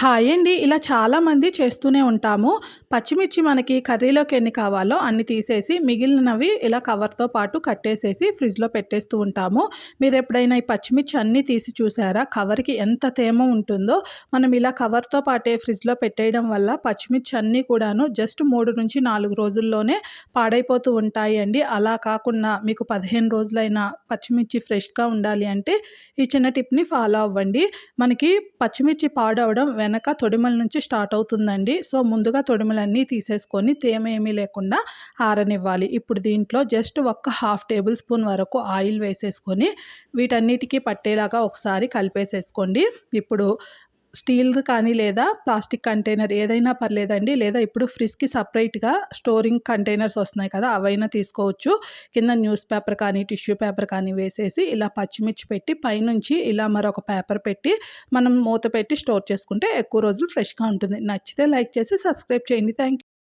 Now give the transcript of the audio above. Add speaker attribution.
Speaker 1: Hi అండి. ఇలా చాలామంది చేస్తూనే ఉంటాము. పచ్చిమిర్చి మనకి కర్రీలోకి ఎన్ని కావాలో అన్ని తీసేసి మిగిలినవి ఇలా కవర్తో పాటు కట్టేసేసి ఫ్రిడ్జ్లో పెట్టేస్తూ ఉంటాము. మీరు ఎప్పుడైనా ఈ పచ్చిమిర్చి అన్నీ తీసి చూసారా? కవర్కి ఎంత తేమ ఉంటుందో. మనం ఇలా కవర్తో పాటే ఫ్రిడ్జ్లో పెట్టేయడం వల్ల పచ్చిమిర్చి అన్నీ కూడాను జస్ట్ మూడు నుంచి నాలుగు రోజుల్లోనే పాడైపోతూ ఉంటాయి అండి. అలా కాకుండా మీకు పదిహేను రోజులైనా పచ్చిమిర్చి ఫ్రెష్గా ఉండాలి అంటే ఈ చిన్న టిప్ని ఫాలో అవ్వండి. మనకి పచ్చిమిర్చి పాడవడం వెనక తొడిమల నుంచి స్టార్ట్ అవుతుందండి. సో ముందుగా తొడిమలన్నీ తీసేసుకొని తేమ ఏమీ లేకుండా ఆరనివ్వాలి. ఇప్పుడు దీంట్లో జస్ట్ ఒక్క హాఫ్ టేబుల్ స్పూన్ వరకు ఆయిల్ వేసేసుకొని వీటన్నిటికీ పట్టేలాగా ఒకసారి కలిపేసేసుకోండి. ఇప్పుడు స్టీల్ది కానీ లేదా ప్లాస్టిక్ కంటైనర్ ఏదైనా పర్లేదండి. లేదా ఇప్పుడు ఫ్రిడ్జ్కి సపరేట్గా స్టోరింగ్ కంటైనర్స్ వస్తున్నాయి కదా అవైనా తీసుకోవచ్చు. కింద న్యూస్ పేపర్ కానీ టిష్యూ పేపర్ కానీ వేసేసి ఇలా పచ్చిమిర్చి పెట్టి పైనుంచి ఇలా మరొక పేపర్ పెట్టి మనం మూత పెట్టి స్టోర్ చేసుకుంటే ఎక్కువ రోజులు ఫ్రెష్గా ఉంటుంది. నచ్చితే లైక్ చేసి సబ్స్క్రైబ్ చేయండి. థ్యాంక్